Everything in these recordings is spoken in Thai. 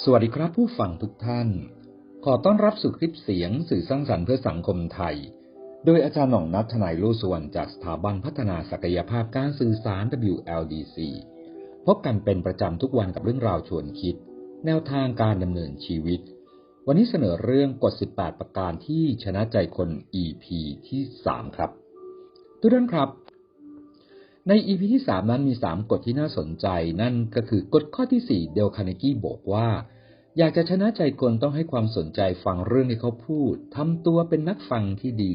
สวัสดีครับผู้ฟังทุกท่าน ขอต้อนรับสู่คลิปเสียงสื่อสร้างสรรค์เพื่อสังคมไทย โดยอาจารย์หน่องนัทนายโลสวรรณจากสถาบันพัฒนาศักยภาพการสื่อสาร WLDC พบกันเป็นประจำทุกวันกับเรื่องราวชวนคิด แนวทางการดำเนินชีวิต วันนี้เสนอเรื่องกฎ 18 ประการที่ชนะใจคน EP ที่ 3 ครับ ทุกท่านครับ ในอีพีที่ 3 นั้นมี 3 กฎที่น่าสนใจ นั่นก็คือกฎข้อที่ 4 เดลคาเนกี้บอกว่า อยากจะชนะใจคนต้องให้ความสนใจฟังเรื่องที่เขาพูดทำตัวเป็นนักฟังที่ดี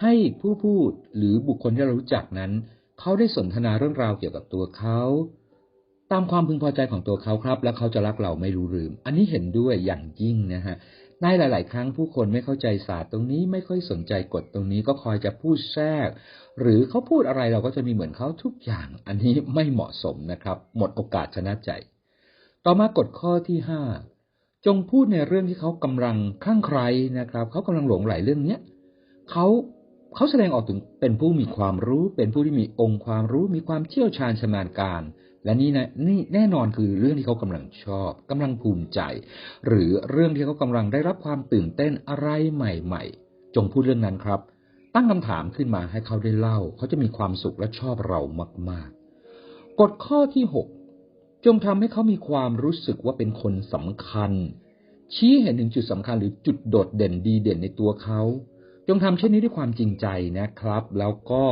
ให้ผู้พูดหรือบุคคลที่เรารู้จักนั้น เขาได้สนทนาเรื่องราวเกี่ยวกับตัวเขา ตามความพึงพอใจของตัวเขาครับ และเขาจะรักเราไม่รู้ลืม อันนี้เห็นด้วยอย่างยิ่งนะฮะในหลาย ๆ ครั้งผู้คนไม่เข้าใจศาสตร์ตรงนี้ไม่ค่อยสนใจกฎตรงนี้ก็คอยจะพูดแทรก หรือเขาพูดอะไรเราก็จะมีเหมือนเขาทุกอย่าง อันนี้ไม่เหมาะสมนะครับ หมดโอกาสชนะใจ ต่อมากฎข้อที่ห้าจงพูดในเรื่องที่เขากำลังคลั่งไคล้นะครับ เขากำลังหลงไหลเรื่องเนี้ยเขาเขาแสดงออกถึงเป็นผู้มีความรู้ เป็นผู้ที่มีองค์ความรู้ มีความเชี่ยวชาญชำนาญการ และนี่นะนี่แน่นอนคือเรื่องที่เขากำลังชอบกำลังภูมิใจ หรือเรื่องที่เขากำลังได้รับความตื่นเต้นอะไรใหม่ ๆ จงพูดเรื่องนั้นครับ ตั้งคำถามขึ้นมาให้เขาได้เล่า เขาจะมีความสุขและชอบเรามาก ๆ กฎข้อที่หกจงทำให้เขามีความรู้สึกว่าเป็นคนสำคัญ ชี้เห็นถึงจุดสำคัญหรือจุดโดดเด่นดีเด่นในตัวเขาจงทำเช่นนี้ด้วยความจริงใจนะครับ แล้วก็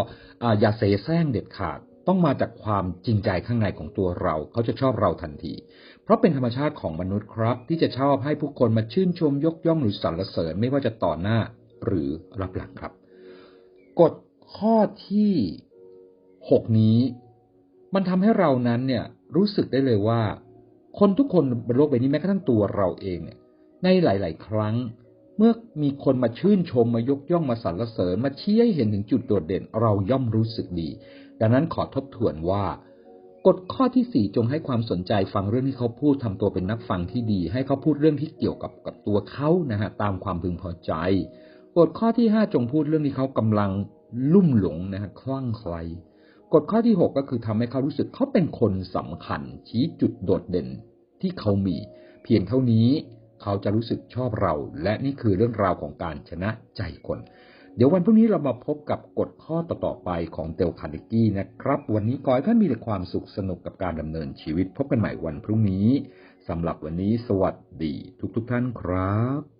อย่าเสแสร้งเด็ดขาด ต้องมาจากความจริงใจข้างในของตัวเรา เขาจะชอบเราทันที เพราะเป็นธรรมชาติของมนุษย์ครับ ที่จะชอบให้ผู้คนมาชื่นชมยกย่องหรือสรรเสริญไม่ว่าจะต่อหน้าหรือรับหลังครับ กฎข้อที่หกนี้ มันทำให้เรานั้นเนี่ยรู้สึกได้เลยว่า คนทุกคนบนโลกใบนี้แม้กระทั่งตัวเราเองเนี่ย ในหลาย ๆ ครั้งเมื่อมีคนมาชื่นชมมายกย่องมาสรรเสริญมาชี้ให้เห็นถึงจุดโดดเด่น เราย่อมรู้สึกดี ดังนั้นขอทบทวนว่ากฎข้อที่สี่จงให้ความสนใจฟังเรื่องที่เขาพูดทำตัวเป็นนักฟังที่ดี ให้เขาพูดเรื่องที่เกี่ยวกับกับตัวเขานะฮะตามความพึงพอใจกฎข้อที่ห้าจงพูดเรื่องที่เขากำลังลุ่มหลงนะฮะคลั่งไคล้กฎข้อที่6ก็คือทำให้เขารู้สึกเขาเป็นคนสำคัญ ชี้จุดโดดเด่นที่เขามี เพียงเท่านี้เขาจะรู้สึกชอบเรา และนี่คือเรื่องราวของการชนะใจคน เดี๋ยววันพรุ่งนี้เรามาพบกับกฎข้อต่อๆไปของเตลคาร์เนกี้นะครับ วันนี้ขอให้ท่านมีแต่ความสุขสนุกกับการดำเนินชีวิต พบกันใหม่วันพรุ่งนี้สำหรับวันนี้สวัสดีทุกๆทท่านครับ